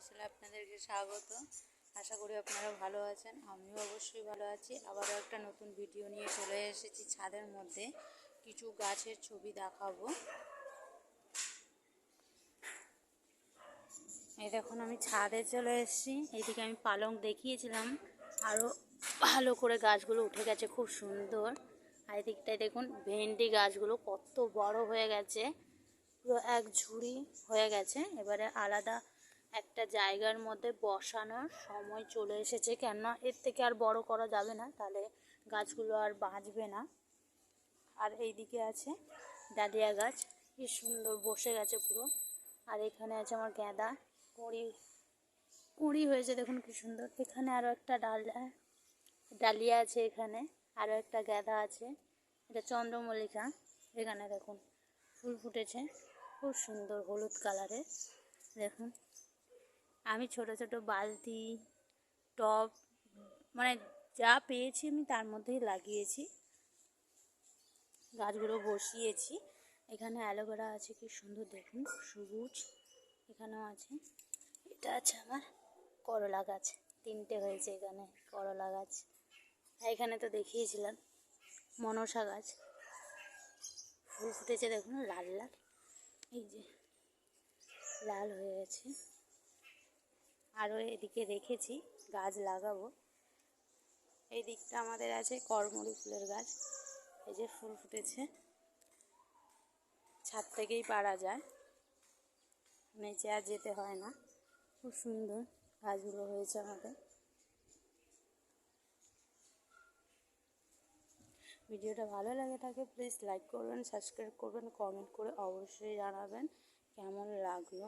অফিসিয়ালে আপনাদেরকে স্বাগত। আশা করি আপনারা ভালো আছেন, আমিও অবশ্যই ভালো আছি। আবারও একটা নতুন ভিডিও নিয়ে চলে এসেছি ছাদের মধ্যে। কিছু গাছের ছবি দেখাবো। এই দেখুন, আমি ছাদে চলে এসেছি। এইদিকে আমি পালং দেখিয়েছিলাম। আরও ভালো করে গাছগুলো উঠে গেছে, খুব সুন্দর। আর এদিকটায় দেখুন, ভেন্ডি গাছগুলো কত বড় হয়ে গেছে। পুরো এক ঝুড়ি হয়ে গেছে। এবারে আলাদা একটা জায়গার মধ্যে বসানোর সময় চলে এসেছে কেননা এর থেকে আর বড় করা যাবে না, তাহলে গাছগুলো আর বাঁচবে না। আর এইদিকে আছে ডালিয়া গাছ, কি সুন্দর বসে গেছে পুরো। আর এখানে আছে আমার গাঁদা, কুঁড়ি কুঁড়ি হয়েছে, দেখুন কি সুন্দর। এখানে আরও একটা ডালিয়া ডালিয়া আছে এখানে আরও একটা গাঁদা আছে। এটা চন্দ্রমল্লিকা, এখানে দেখুন ফুল ফুটেছে, খুব সুন্দর হলুদ কালারের, দেখুন। আমি ছোট ছোট বালতি টব মানে যা পেয়েছি আমি তার মধ্যেই লাগিয়েছি। গাছগুলো বসিয়েছি। এখানে অ্যালোভেরা আছে, কি সুন্দর দেখুন, সবুজ এখানেও আছে। এটা আছে আমার করলা গাছ, তিনটে হয়েছে এখানে করলা গাছ। এখানে তো দেখিয়েছিলাম, মনসা গাছ। ফুল ফুটেছে দেখুন, লাল লাল, এই যে লাল হয়ে গেছে। আরও এদিকে রেখেছি, গাছ লাগাবো। এই দিকটা আমাদের আছে করমরি ফুলের গাছ, এই যে ফুল ফুটেছে। ছাদ থেকেই পারা যায়, নিচে আর যেতে হয় না। খুব সুন্দর গাছগুলো হয়েছে আমাদের। ভিডিওটা ভালো লাগে থাকে প্লিজ লাইক করবেন সাবস্ক্রাইব করবেন কমেন্ট করে অবশ্যই জানাবেন কেমন লাগল।